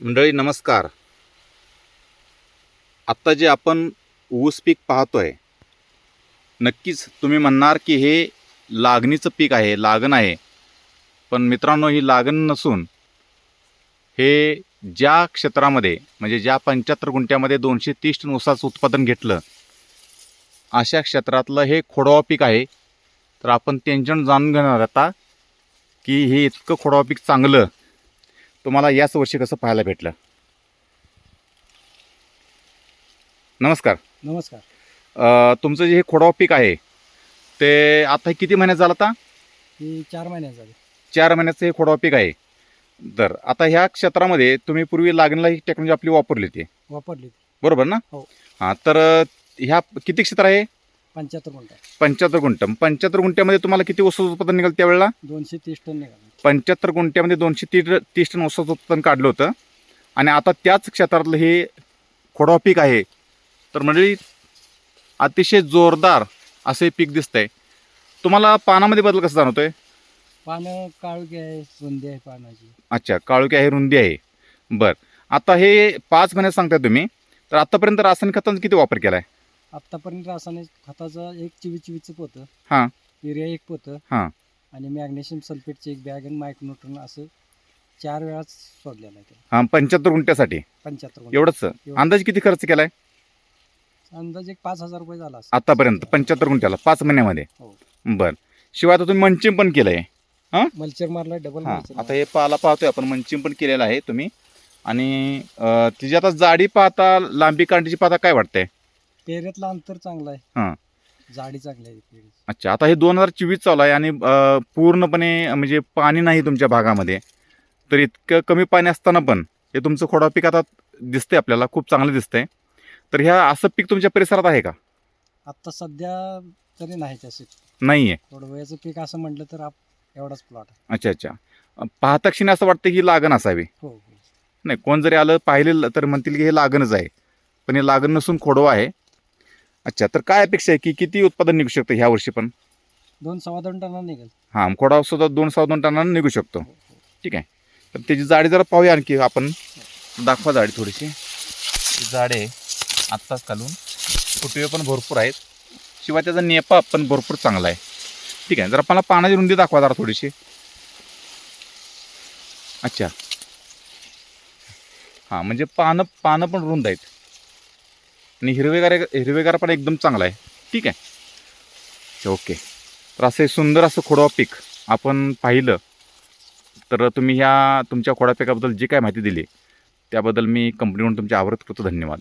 मंडळी नमस्कार. आत्ता जे आपण ऊस पीक पाहतो आहे नक्कीच तुम्ही म्हणणार की हे लागणीचं पीक आहे लागण आहे. पण मित्रांनो ही लागण नसून हे ज्या क्षेत्रामध्ये म्हणजे ज्या पंच्याहत्तर गुंठ्यामध्ये दोनशे तीस टन ऊसाचं उत्पादन घेतलं अशा क्षेत्रातलं हे खोडवा पीक आहे. तर आपण त्यांच्याकडून जाणून घेणार आता की हे इतकं खोडवा पीक चांगलं तुम्हाला याच वर्षी कसं पाहायला भेटलं? नमस्कार. नमस्कार. अ, तुमचं जे हे खोडवा पीक आहे ते आता हे किती महिन्यात झालं आता? ही चार महिन्यात झाली. चार महिन्याचं हे खोडवा पीक आहे. तर आता ह्या क्षेत्रामध्ये तुम्ही पूर्वी लागणीला ही टेक्नॉलॉजी आपली वापरली होती. वापरली बरोबर ना? हो. हां तर ह्या किती क्षेत्र आहे? पंच्याहत्तर गुंठा पंच्याहत्तर गुंठ. पंच्याहत्तर गुंठ्यामध्ये तुम्हाला किती ऊसाचं उत्पादन निघालं त्यावेळेला? दोनशे तीस टन निघाला पंच्याहत्तर गुंठ्यामध्ये दोनशे तीस तीस टन ऊसाचं उत्पादन काढलं होतं. आणि आता त्याच क्षेत्रातलं हे खोडवा पीक आहे. तर म्हणजे अतिशय जोरदार असे पीक दिसतंय. तुम्हाला पानामध्ये बदल कसा जाणवतोय? पानं काळुकी आहे रुंदी आहे पानाची. अच्छा काळुकी आहे रुंदी आहे. बर. आता हे पाच महिन्यात सांगताय तुम्ही. तर आतापर्यंत रासायनिक खतांचा किती वापर केलाय? आत्तापर्यंत रासायनिक खताचं एक चिवी चिवीचं पोतं. हां. युरिया एक पोतं. हां. आणि मॅग्नेशियम सल्फेटचे एक बॅग आणि मायक्रोन्यूट्रन असं चार वेळा सोडलेलं आहे ते. हा पंच्याहत्तर गुंठ्यासाठी? पंच्याहत्तर. एवढंच? एवढं. अंदाज किती खर्च केलाय? अंदाज एक पाच हजार रुपये झाला आतापर्यंत पंच्याहत्तर गुंठ्याला पाच महिन्यामध्ये? हो. बर. शिवाय आता तुम्ही मंचिंग पण केलंय. मल्चर मारला डबल हां. आता हे पाला पाहतोय आपण मंचिंग पण केलेलं आहे तुम्ही. आणि अं, तिची आता जाडी पाहता लांबी कांडीची पाहता काय वाटतंय? पेरेतलं अंतर चांगलं हां. आहे जाडी चांगली आहे पेरेची अच्छा आता हे दोन हजार चोवीस चालू आहे आणि अं, पूर्णपणे म्हणजे पाणी नाही तुमच्या भागामध्ये तर इतकं कमी पाणी असताना पण हे तुमचं खोडा पीक आता दिसतंय आपल्याला खूप चांगलं दिसतंय. तर ह्या असं पीक तुमच्या परिसरात आहे का? आत्ता सध्या तरी नाही तसे नाही आहे पीक असं म्हटलं तर आप एवढाच प्लॉट आहे. अच्छा अच्छा. अं, पाहता क्षणी असं वाटतं की लागण असावी. हो. हो नाही कोण जरी आलं पाहिलेलं तर म्हणतील की हे लागणच आहे. पण हे लागण नसून खोडवा आहे. अच्छा तर काय अपेक्षा आहे? की किती उत्पादन निघू शकतं ह्या वर्षी पण? दोन सव्वा दोन टनाला निघेल. हां खोडा सुद्धा दोन सहा दोन टनानं निघू शकतो. ठीक आहे. तर त्याची जाडी जरा पाहूया आणखी आपण. दाखवा जाडी थोडीशी. ती जाडी आत्ताच घालून. फुटवे पण भरपूर आहेत. शिवाय त्याचा नेपा पण भरपूर चांगला आहे. ठीक आहे जरा मला पानाची रुंदी दाखवा जरा थोडीशी. अच्छा. हां म्हणजे पानं पानं पण रुंद आहेत. आणि हिरवेगार हिरवेगार पण एकदम चांगला आहे. ठीक आहे? ओके. तर असं सुंदर असं खोडवा पीक आपण पाहिलं तर तुम्ही ह्या तुमच्या खोडा पिकाबद्दल जी काय माहिती दिली त्याबद्दल मी कंपनीकडून तुमचे आवर्त करतो. धन्यवाद.